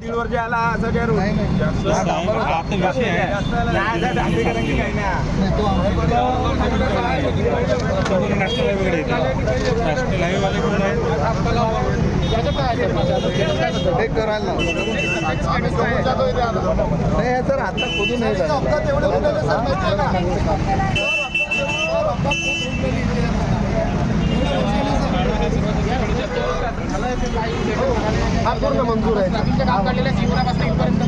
दीड वर्ष आला असं काय रोज आता विषय आहे नाही, काही नाही. नॅशनल हायवेकडे येते नॅशनल हायवेवाले कोण आहे ते करायला नाही हे तर आता खोदून हे झालं. हा पूर्ण मंजूर आहे. काम काढलेलं आहे शिवरापासून इथपर्यंत.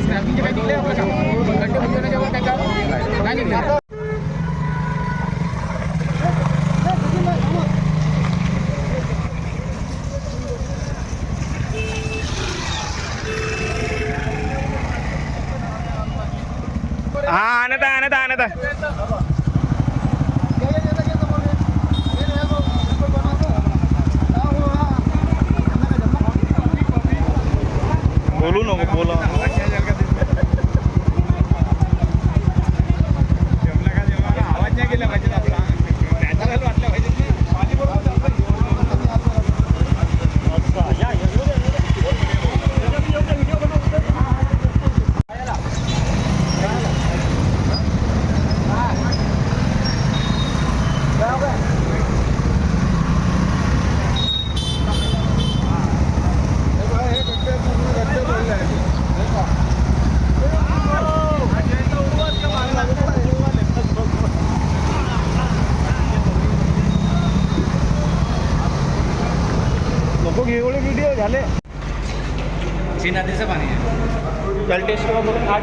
स्क्रॅपिंगचे काही निघले आपलं काम खड्डे बुजवण्याच्या वर काही काम नाही निघले हा आणत आहे, आणत आहे, आणत आहे. बोलू नको बोला आवाज नाही गेला पाहिजे आपला नॅचरल वाटलं पाहिजे पाणी नको एवढे व्हिडिओ झाले हे नदीचं पाणी आहे त्याला आज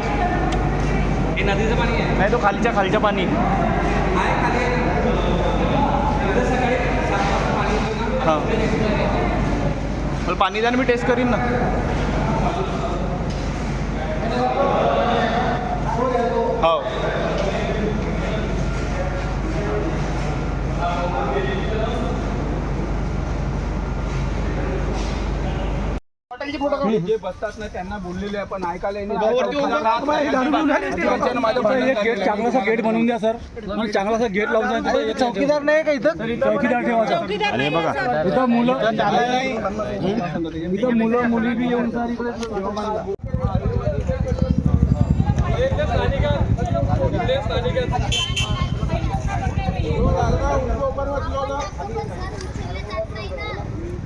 हे नदीचं पाणी आहे. नाही तो खालच्या खालच्या पाणी. हां. मला पाणी द्या मी टेस्ट करीन ना. हो. जे बसतात ना त्यांना बोललेले आपण ऐकायला गेट चांगलासा गेट बनवून द्या सर. चांगलासा गेट लावून द्या चौकीदार नाही का इथं? चौकीदार ठेवायचा आणि बघा. इथं मुलं इथं मुलं मुली बी येऊन सर इकडे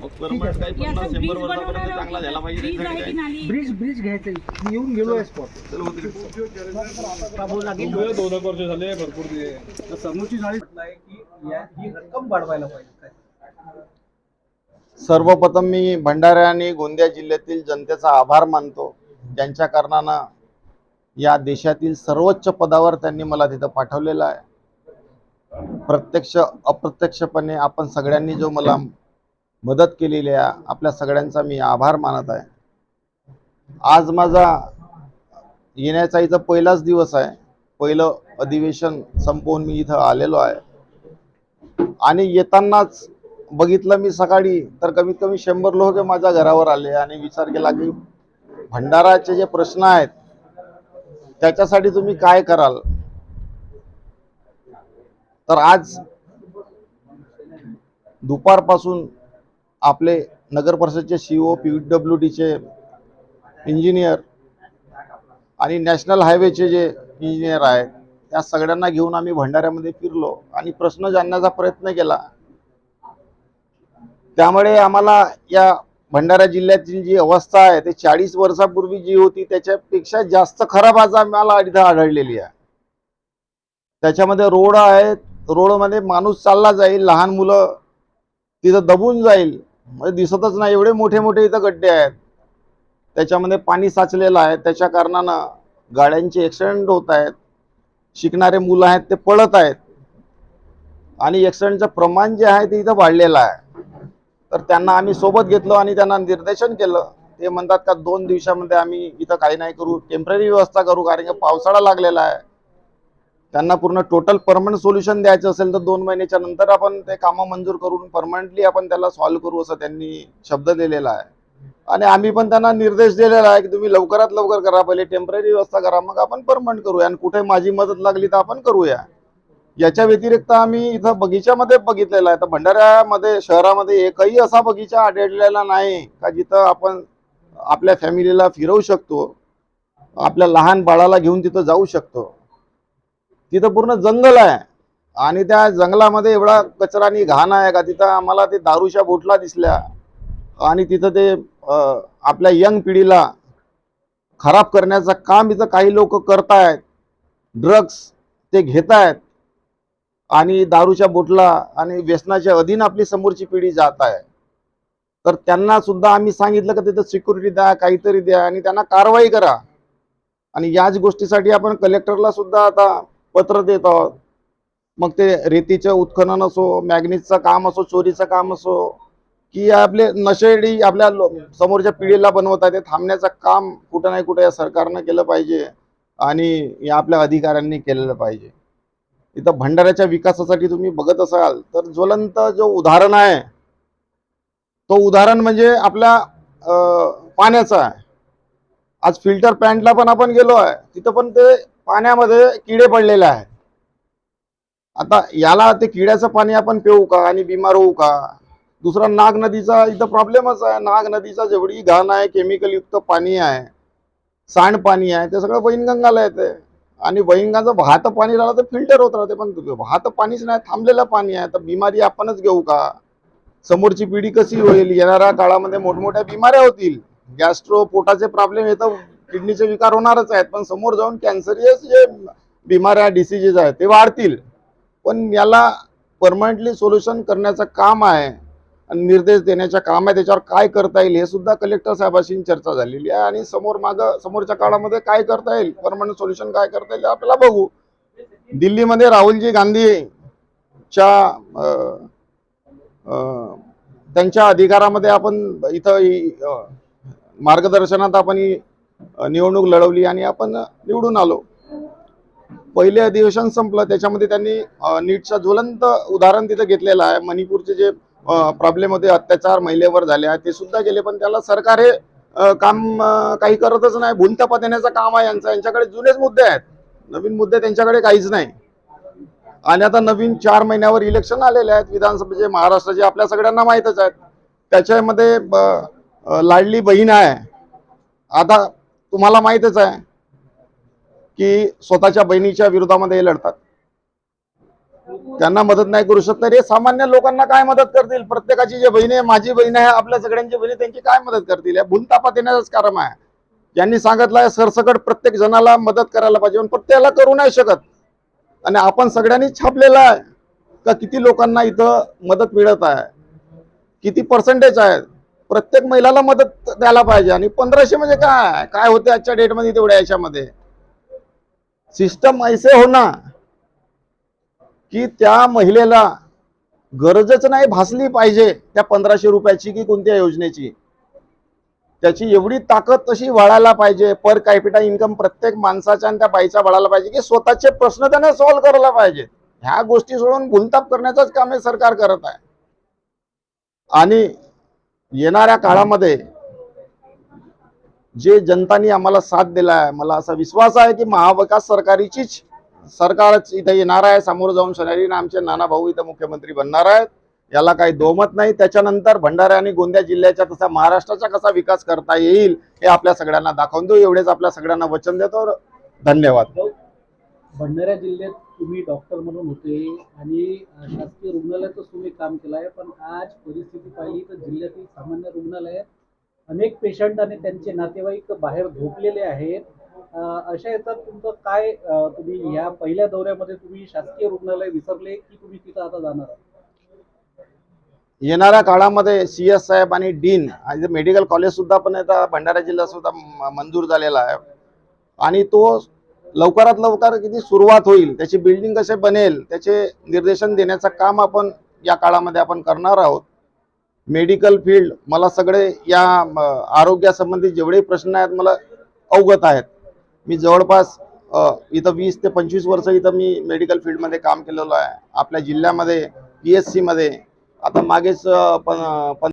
मग परमनंट काही पन्नास शंभर वर्षापर्यंत चांगला झाला पाहिजे. त्यासाठी काय? ब्रिज ब्रिज घ्यायचं मी येऊन गेलोय स्पॉट चल होतील. दोन एक वर्ष झाले भरपूर ते समोरची झाली सर्वप्रथम मी भंडारा आणि गोंदिया जिल्ह्यातील जनतेचा आभार मानतो. ज्यांच्या कारणानं या देशातील सर्वोच्च पदावर त्यांनी मला तिथं पाठवलेलं आहे. प्रत्यक्ष अप्रत्यक्षपणे आपण सगळ्यांनी जो मला मदत केलेली आहे. आपल्या सगळ्यांचा मी आभार मानत आहे. आज माझा येण्याचा इथं पहिलाच दिवस आहे. पहिलं अधिवेशन संपवून मी इथं आलेलो आहे. आणि येतानाच बघितलं मी सकाळी तर कमीत कमी शंभर लोक माझ्या घरावर आले आणि विचार केला की भंडाराचे जे प्रश्न आहेत त्याच्यासाठी तुम्ही काय कराल? तर आज दुपारपासून आपले नगर परिषदचे सी ओ पी डब्ल्यू डीचे इंजिनियर आणि नॅशनल हायवेचे जे इंजिनियर आहेत त्या सगळ्यांना घेऊन आम्ही भंडाऱ्यामध्ये फिरलो आणि प्रश्न जाणण्याचा प्रयत्न केला. त्यामुळे आम्हाला या भंडारा जिल्ह्यातील जी अवस्था आहे ते चाळीस वर्षापूर्वी जी होती त्याच्यापेक्षा जास्त खराब आज आम्हाला इथं आढळलेली आहे. त्याच्यामध्ये रोड आहेत रोडमध्ये माणूस चालला जाईल लहान मुलं तिथं दबून जाईल. म्हणजे दिसतच नाही एवढे मोठे मोठे इथं गड्डे आहेत. त्याच्यामध्ये पाणी साचलेलं आहे. त्याच्या कारणानं गाड्यांचे ॲक्सिडेंट होत आहेत. शिकणारे मुलं आहेत ते पळत आहेत. आणि ॲक्सिडेंटचं प्रमाण जे आहे ते इथं वाढलेलं आहे. तर त्यांना आम्ही सोबत घेतलो आणि त्यांना निर्देशन केलं. ते म्हणतात का दोन दिवसामध्ये आम्ही इथं काही नाही करू. टेंपररी व्यवस्था करू कारण की पावसाळा लागलेला आहे. त्यांना पूर्ण टोटल परमनंट सोल्युशन द्यायचं असेल तर दोन महिन्याच्या नंतर आपण ते कामं मंजूर करून परमनंटली आपण त्याला सॉल्व्ह करू असं त्यांनी शब्द दिलेला आहे. आणि आम्ही पण त्यांना निर्देश दिलेला आहे की तुम्ही लवकरात लवकर करा पहिले टेंपररी व्यवस्था करा मग आपण परमनंट करूया आणि कुठे माझी मदत लागली तर आपण करूया. याच्या व्यतिरिक्त आम्ही इथं बगीच्यामध्ये बघितलेला आहे. तर भंडाऱ्यामध्ये शहरामध्ये एकही असा बगीचा आढळलेला नाही का जिथं आपण आपल्या फॅमिलीला फिरवू शकतो आपल्या लहान बाळाला घेऊन तिथं जाऊ शकतो. तिथं पूर्ण जंगल आहे. आणि त्या जंगलामध्ये एवढा कचरा आणि घाण आहे का तिथं आम्हाला ते दारूच्या बोटला दिसल्या. आणि तिथं ते आपल्या यंग पिढीला खराब करण्याचं काम इथं काही लोक करतायत. ड्रग्स ते घेतायत. आणि दारूच्या बोटला आणि व्यसनाच्या अधीन आपली समोरची पिढी जात आहे. तर त्यांना सुद्धा आम्ही सांगितलं की तिथं सिक्युरिटी द्या काहीतरी द्या आणि त्यांना कारवाई करा. आणि याच गोष्टीसाठी आपण कलेक्टरला सुद्धा आता पत्र देत आहोत मग ते रेतीचं उत्खनन असो मॅग्नेटचं काम असो चोरीचं काम असो की आपले नशेडी आपल्या समोरच्या पिढीला बनवत आहे ते थांबण्याचं काम कुठं नाही कुठं या सरकारनं केलं पाहिजे आणि या आपल्या अधिकाऱ्यांनी केलेलं पाहिजे. इथं भंडाऱ्याच्या विकासासाठी तुम्ही बघत असाल तर ज्वलंत जो उदाहरण आहे तो उदाहरण म्हणजे आपल्या पाण्याचं आहे. आज फिल्टर पॅन्टला पण आपण गेलो आहे तिथं पण ते पाण्यामध्ये किडे पडलेले आहेत. आता याला ते किड्याचं पाणी आपण पिऊ का आणि बिमार होऊ का? दुसरा नाग नदीचा इथं प्रॉब्लेमच आहे. नाग नदीचा जेवढी घाण आहे केमिकलयुक्त पाणी आहे सांडपाणी आहे ते सगळं वैनगंगाला येते. आणि वैनगंगाचं वाहतं पाणी राहिलं तर फिल्टर होत राहते. पण वाहतं पाणीच नाही थांबलेलं पाणी आहे. तर बिमारी आपणच घेऊ का? समोरची पिढी कशी होईल? येणाऱ्या काळामध्ये मोठमोठ्या बिमाऱ्या होतील. गॅस्ट्रो पोटाचे प्रॉब्लेम येतं किडनीचे विकार होणारच आहेत पण समोर जाऊन कॅन्सरियस जे बिमाऱ्या डिसिजेस आहेत ते वाढतील. पण याला परमनंटली सोल्युशन करण्याचं काम आहे आणि निर्देश देण्याचं काम आहे त्याच्यावर काय करता येईल हे सुद्धा कलेक्टर साहेबाशी चर्चा झालेली आहे. आणि समोर माग समोरच्या काळामध्ये काय करता येईल परमनंट सोल्युशन काय करता येईल आपल्याला बघू. दिल्लीमध्ये राहुलजी गांधीच्या त्यांच्या अधिकारामध्ये आपण इथं मार्गदर्शनात आपण निवडणूक लढवली आणि आपण निवडून आलो. पहिले अधिवेशन संपलं त्याच्यामध्ये त्यांनी अं, नीटचं ज्वलंत उदाहरण तिथं घेतलेलं आहे. मणिपूरचे जे प्रॉब्लेम होते अत्याचार महिलेवर झाले आहे ते सुद्धा गेले पण त्याला सरकार हे काम काही करतच नाही. भूलथापा देण्याचं काम आहे यांचं. यांच्याकडे जुनेच मुद्दे आहेत. नवीन मुद्दे त्यांच्याकडे काहीच नाही. आणि आता नवीन चार महिन्यावर इलेक्शन आलेले आहेत. विधानसभेचे महाराष्ट्राचे आपल्या सगळ्यांना माहीतच आहेत. त्याच्यामध्ये लाडली बहीण आहे. आता तुम्हाला माहीतच आहे की स्वतःच्या बहिणीच्या विरोधामध्ये लढतात. त्यांना मदत नाही करू शकत. तर हे सामान्य लोकांना काय मदत करतील? प्रत्येकाची जे बहिणी आहे माझी बहीण आहे आपल्या सगळ्यांची बहिणी त्यांची काय मदत करतील? या भूलतापात देण्याचंच कारण आहे. ज्यांनी सांगितलं आहे सरसकट प्रत्येक जणाला मदत करायला पाहिजे पण प्रत्येकाला करू नाही शकत. आणि आपण सगळ्यांनी छापलेलं आहे का किती लोकांना इथं मदत मिळत आहे? किती पर्सेंटेज आहे प्रत्येक महिलाला मदत द्यायला पाहिजे. आणि पंधराशे म्हणजे काय? काय होते आजच्या डेटमध्ये तेवढ्या याच्यामध्ये? सिस्टम ऐसे हो ना की त्या महिलेला गरजच नाही भासली पाहिजे त्या पंधराशे रुपयाची की कोणत्या योजनेची. त्याची एवढी ताकद तशी वाढायला पाहिजे. पर कॅपिटा इन्कम प्रत्येक माणसाच्या आणि त्या बाईचा वाढायला पाहिजे की स्वतःचे प्रश्न त्याने सॉल्व्ह करायला पाहिजे. ह्या गोष्टी सोडून भूलताप करण्याचंच काम हे सरकार करत आहे. आणि येणाऱ्या काळामध्ये जे जनतानी आम्हाला साथ दिला आहे मला असा विश्वास आहे की महाविकास सरकारीचीच सरकारच इथं येणार आहे समोर जाऊन शनिवारी आमचे नाना भाऊ इथं मुख्यमंत्री बनणार आहेत. याला काही दोमत नाही. त्याच्यानंतर भंडारा आणि गोंदिया जिल्ह्याचा तसा महाराष्ट्राचा कसा विकास करता येईल हे आपल्या सगळ्यांना दाखवून देऊ. एवढेच आपल्या सगळ्यांना वचन देतो. धन्यवाद. भंडारा जिल्ह्यात तुम्ही डॉक्टर म्हणून होते आणि शासकीय रुग्णालयातच तुम्ही काम केलं आहे पण आज परिस्थिती पाहिली तर जिल्ह्यातील सामान्य रुग्णालयात अनेक पेशंट आणि त्यांचे नातेवाईक बाहेर झोपलेले आहेत. अशा याच्यात तुमचं काय तुम्ही या पहिल्या दौऱ्यामध्ये तुम्ही शासकीय रुग्णालय विसरले की तुम्ही तिथं आता जाणार आहात? येणाऱ्या काळामध्ये सी एस साहेब आणि डीन मेडिकल कॉलेज सुद्धा पण आता भंडारा जिल्हा सुद्धा मंजूर झालेला आहे. आणि तो लवकरात लवकर किती सुरुवात होईल त्याची बिल्डिंग कसे बनेल त्याचे निर्देशन देण्याचं काम आपण या काळामध्ये आपण करणार आहोत. मेडिकल फील्ड मला सगळे या आरोग्यासंबंधी जेवढे प्रश्न आहेत मला अवगत आहेत. मी जवळपास इथं वीस ते पंचवीस वर्ष इथं मी मेडिकल फील्डमध्ये काम केलेलं आहे. आपल्या जिल्ह्यामध्ये पी एस सीमध्ये आता मागेच पण